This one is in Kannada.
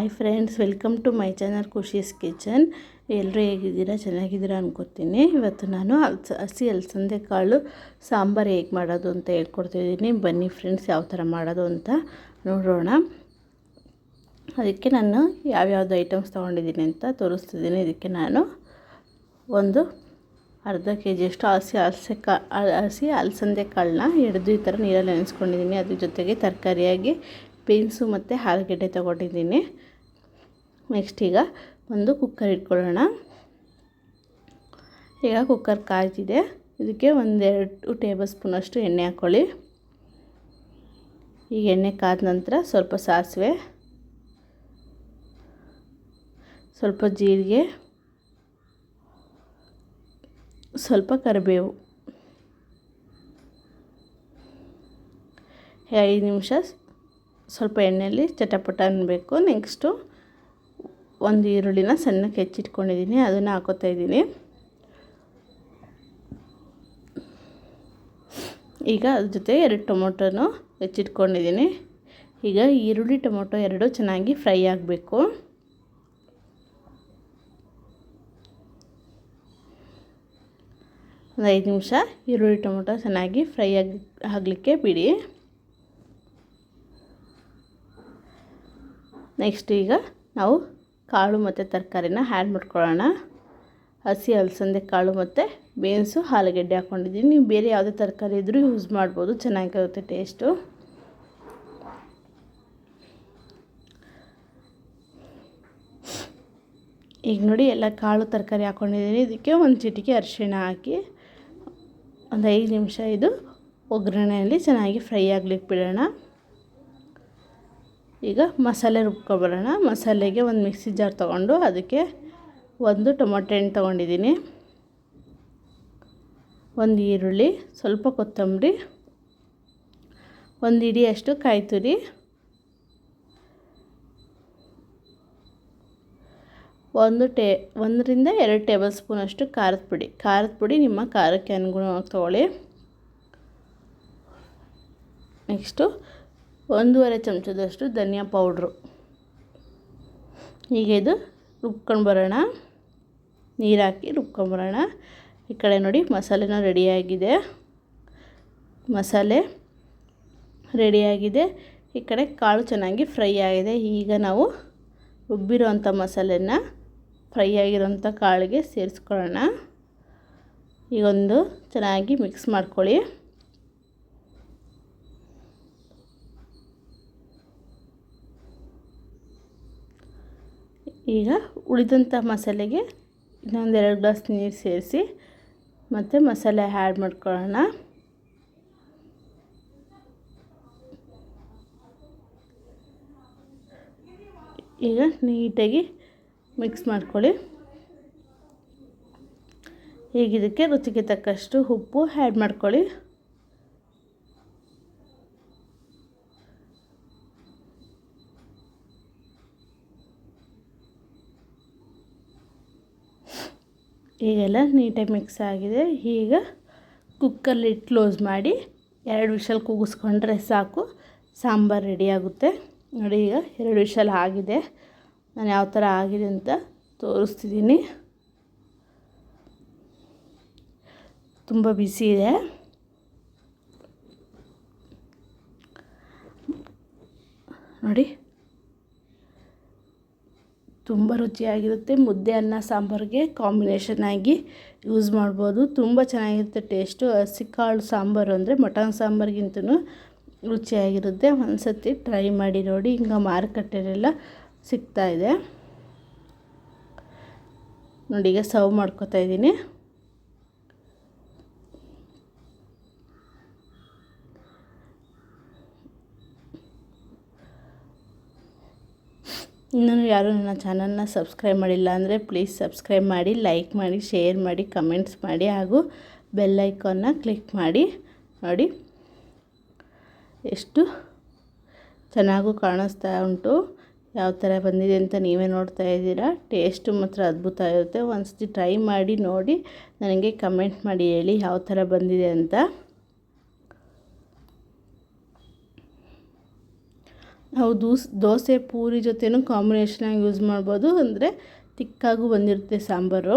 Hi friends, welcome to my channel Khushi's kitchen. ಎಲ್ಲರೂ ಹೇಗಿದ್ದೀರಾ? ಚೆನ್ನಾಗಿದ್ದೀರಾ ಅನ್ಕೋತೀನಿ. ಇವತ್ತು ನಾನು ಅಲ್ಸ, ಹಸಿ ಅಲಸಂದೆ ಕಾಳು, ಸಾಂಬಾರು ಹೇಗೆ ಮಾಡೋದು ಅಂತ ಹೇಳ್ಕೊಡ್ತಿದ್ದೀನಿ. ಬನ್ನಿ ಫ್ರೆಂಡ್ಸ್, ಯಾವ ಥರ ಮಾಡೋದು ಅಂತ ನೋಡೋಣ. ಅದಕ್ಕೆ ನಾನು ಯಾವ್ಯಾವ್ದು ಐಟಮ್ಸ್ ತೊಗೊಂಡಿದ್ದೀನಿ ಅಂತ ತೋರಿಸ್ತಿದ್ದೀನಿ. ಇದಕ್ಕೆ ನಾನು ಒಂದು ಅರ್ಧ ಕೆ ಜಿಯಷ್ಟು ಹಸಿ ಅಲಸೆ ಕಾ ಹಸಿ ಅಲಸಂದೆ ಕಾಳನ್ನ ಹಿಡಿದು ಈ ಥರ ನೀರಲ್ಲಿ ನೆನೆಸ್ಕೊಂಡಿದ್ದೀನಿ. ಅದ್ರ ಜೊತೆಗೆ ತರಕಾರಿಯಾಗಿ ಬೀನ್ಸು ಮತ್ತು ಆಲೂಗೆಡ್ಡೆ ತೊಗೊಂಡಿದ್ದೀನಿ. ನೆಕ್ಸ್ಟ್ ಈಗ ಒಂದು ಕುಕ್ಕರ್ ಇಟ್ಕೊಳ್ಳೋಣ. ಈಗ ಕುಕ್ಕರ್ ಕಾಯ್ತಿದೆ. ಇದಕ್ಕೆ ಒಂದೆರಡು ಟೇಬಲ್ ಸ್ಪೂನಷ್ಟು ಎಣ್ಣೆ ಹಾಕ್ಕೊಳ್ಳಿ. ಈಗ ಎಣ್ಣೆ ಕಾದ ನಂತರ ಸ್ವಲ್ಪ ಸಾಸಿವೆ, ಸ್ವಲ್ಪ ಜೀರಿಗೆ, ಸ್ವಲ್ಪ ಕರಿಬೇವು. ಐದು ನಿಮಿಷ ಸ್ವಲ್ಪ ಎಣ್ಣೆಯಲ್ಲಿ ಚಟಪಟ ಅನ್ನಬೇಕು ನೆಕ್ಸ್ಟು ಒಂದು ಈರುಳ್ಳಿನ ಸಣ್ಣಕ್ಕೆ ಹೆಚ್ಚಿಟ್ಕೊಂಡಿದ್ದೀನಿ, ಅದನ್ನು ಹಾಕೋತಾ ಇದ್ದೀನಿ. ಈಗ ಅದ್ರ ಜೊತೆ ಎರಡು ಟೊಮೊಟೊನು ಹೆಚ್ಚಿಟ್ಕೊಂಡಿದ್ದೀನಿ. ಈಗ ಈರುಳ್ಳಿ, ಟೊಮೊಟೊ ಎರಡು ಚೆನ್ನಾಗಿ ಫ್ರೈ ಆಗಬೇಕು. ಒಂದು ಐದು ನಿಮಿಷ ಈರುಳ್ಳಿ, ಟೊಮೊಟೊ ಚೆನ್ನಾಗಿ ಫ್ರೈ ಆಗಿ ಆಗಲಿಕ್ಕೆ ಬಿಡಿ. ನೆಕ್ಸ್ಟ್ ಈಗ ನಾವು ಕಾಳು ಮತ್ತು ತರಕಾರಿನ ಹ್ಯಾಡ್ ಮಾಡ್ಕೊಳ್ಳೋಣ. ಹಸಿ ಅಲಸಂದೆ, ಕಾಳು ಮತ್ತು ಬೇನ್ಸು, ಆಲೂಗಡ್ಡೆ ಹಾಕ್ಕೊಂಡಿದ್ದೀನಿ ನೀವು ಬೇರೆ ಯಾವುದೇ ತರಕಾರಿ ಇದ್ದರೂ ಯೂಸ್ ಮಾಡ್ಬೋದು. ಚೆನ್ನಾಗಿರುತ್ತೆ ಟೇಸ್ಟು ಈಗ ನೋಡಿ, ಎಲ್ಲ ಕಾಳು ತರಕಾರಿ ಹಾಕ್ಕೊಂಡಿದ್ದೀನಿ ಇದಕ್ಕೆ ಒಂದು ಚಿಟಿಕೆ ಅರಿಶಿಣ ಹಾಕಿ ಒಂದು ಐದು ನಿಮಿಷ ಇದು ಒಗ್ಗರಣೆಯಲ್ಲಿ ಚೆನ್ನಾಗಿ ಫ್ರೈ ಆಗ್ಲಿಕ್ಕೆ ಬಿಡೋಣ. ಈಗ ಮಸಾಲೆ ರುಬ್ಕೊಬರೋಣ. ಮಸಾಲೆಗೆ ಒಂದು ಮಿಕ್ಸಿ ಜಾರ್ ತೊಗೊಂಡು ಅದಕ್ಕೆ ಒಂದು ಟೊಮೊಟೊ ಹಣ್ಣು ತೊಗೊಂಡಿದ್ದೀನಿ. ಒಂದು ಈರುಳ್ಳಿ, ಸ್ವಲ್ಪ ಕೊತ್ತಂಬರಿ, ಒಂದು ಇಡಿಯಷ್ಟು ಕಾಯಿ ತುರಿ, ಒಂದು ಟೇ, ಒಂದರಿಂದ ಎರಡು ಟೇಬಲ್ ಸ್ಪೂನಷ್ಟು ಖಾರದ ಪುಡಿ. ಖಾರದ ಪುಡಿ ನಿಮ್ಮ ಖಾರಕ್ಕೆ ಅನುಗುಣವಾಗಿ ತೊಗೊಳ್ಳಿ. ನೆಕ್ಸ್ಟು ಒಂದೂವರೆ ಚಮಚದಷ್ಟು ಧನಿಯಾ ಪೌಡ್ರು. ಈಗ ಇದು ರುಬ್ಕೊಂಡು ಬರೋಣ. ನೀರು ಹಾಕಿ ರುಬ್ಕೊಂಬರೋಣ ಈ ಕಡೆ ನೋಡಿ ಮಸಾಲೆನೂ ರೆಡಿಯಾಗಿದೆ ಮಸಾಲೆ ರೆಡಿಯಾಗಿದೆ ಈ ಕಡೆ ಕಾಳು ಚೆನ್ನಾಗಿ ಫ್ರೈ ಆಗಿದೆ. ಈಗ ನಾವು ರುಬ್ಬಿರೋವಂಥ ಮಸಾಲೆನ ಫ್ರೈ ಆಗಿರೋಂಥ ಕಾಳಿಗೆ ಸೇರಿಸ್ಕೊಳ್ಳೋಣ. ಈಗೊಂದು ಚೆನ್ನಾಗಿ ಮಿಕ್ಸ್ ಮಾಡ್ಕೊಳ್ಳಿ. ಈಗ ಉಳಿದಂಥ ಮಸಾಲೆಗೆ ಇನ್ನೊಂದೆರಡು ಗ್ಲಾಸ್ ನೀರು ಸೇರಿಸಿ ಮತ್ತು ಮಸಾಲೆ ಆ್ಯಡ್ ಮಾಡ್ಕೊಳ್ಳೋಣ. ಈಗ ನೀಟಾಗಿ ಮಿಕ್ಸ್ ಮಾಡ್ಕೊಳ್ಳಿ. ಈಗ ಇದಕ್ಕೆ ರುಚಿಗೆ ತಕ್ಕಷ್ಟು ಉಪ್ಪು ಆ್ಯಡ್ ಮಾಡ್ಕೊಳ್ಳಿ. ಈಗೆಲ್ಲ ನೀಟಾಗಿ ಮಿಕ್ಸ್ ಆಗಿದೆ. ಈಗ ಕುಕ್ಕರ್ ಕ್ಲೋಸ್ ಮಾಡಿ ಎರಡು ವಿಷಲ್ ಕೂಗಿಸ್ಕೊಂಡ್ರೆ ಸಾಕು. ಸಾಂಬಾರು ರೆಡಿಯಾಗುತ್ತೆ ನೋಡಿ ಈಗ ಎರಡು ವಿಷಲ್ ಆಗಿದೆ. ನಾನು ಯಾವ ಥರ ಆಗಿದೆ ಅಂತ ತೋರಿಸ್ತಿದ್ದೀನಿ. ತುಂಬ ಬಿಸಿ ಇದೆ. ನೋಡಿ ತುಂಬ ರುಚಿಯಾಗಿರುತ್ತೆ. ಮುದ್ದೆ, ಅನ್ನ, ಸಾಂಬಾರಿಗೆ ಕಾಂಬಿನೇಷನ್ ಆಗಿ ಯೂಸ್ ಮಾಡ್ಬೋದು. ತುಂಬ ಚೆನ್ನಾಗಿರುತ್ತೆ ಟೇಸ್ಟು ಹಸಿ ಕಾಳು ಸಾಂಬಾರು ಅಂದರೆ ಮಟನ್ ಸಾಂಬಾರಿಗಿಂತಲೂ ರುಚಿಯಾಗಿರುತ್ತೆ. ಒಂದು ಸತಿ ಟ್ರೈ ಮಾಡಿ ನೋಡಿ. ಹಿಂಗೆ ಮಾರುಕಟ್ಟೆಲೆಲ್ಲ ಸಿಗ್ತಾಯಿದೆ ನೋಡಿ, ಈಗ ಸರ್ವ್ ಮಾಡ್ಕೋತಾ ಇದ್ದೀನಿ. ಇನ್ನೂ ಯಾರೂ ನನ್ನ ಚಾನಲ್ನ ಸಬ್ಸ್ಕ್ರೈಬ್ ಮಾಡಿಲ್ಲ ಅಂದರೆ ಪ್ಲೀಸ್ ಸಬ್ಸ್ಕ್ರೈಬ್ ಮಾಡಿ, ಲೈಕ್ ಮಾಡಿ, ಶೇರ್ ಮಾಡಿ, ಕಮೆಂಟ್ಸ್ ಮಾಡಿ ಹಾಗೂ ಬೆಲ್ ಐಕಾನ್ನ ಕ್ಲಿಕ್ ಮಾಡಿ. ನೋಡಿ, ಎಷ್ಟು ಚೆನ್ನಾಗೂ ಕಾಣಿಸ್ತಾ ಉಂಟು. ಯಾವ ಥರ ಬಂದಿದೆ ಅಂತ ನೀವೇ ನೋಡ್ತಾ ಇದ್ದೀರಾ. ಟೇಸ್ಟು ಮಾತ್ರ ಅದ್ಭುತ ಇರುತ್ತೆ. ಒಂದು ಟ್ರೈ ಮಾಡಿ ನೋಡಿ, ನನಗೆ ಕಮೆಂಟ್ ಮಾಡಿ ಹೇಳಿ ಯಾವ ಥರ ಬಂದಿದೆ ಅಂತ. ನಾವು ದೂಸ್ ದೋಸೆ ಪೂರಿ ಜೊತೆಯೂ ಕಾಂಬಿನೇಷನಾಗಿ ಯೂಸ್ ಮಾಡ್ಬೋದು. ಅಂದರೆ ತಿಕ್ಕಾಗೂ ಬಂದಿರುತ್ತೆ ಸಾಂಬಾರು.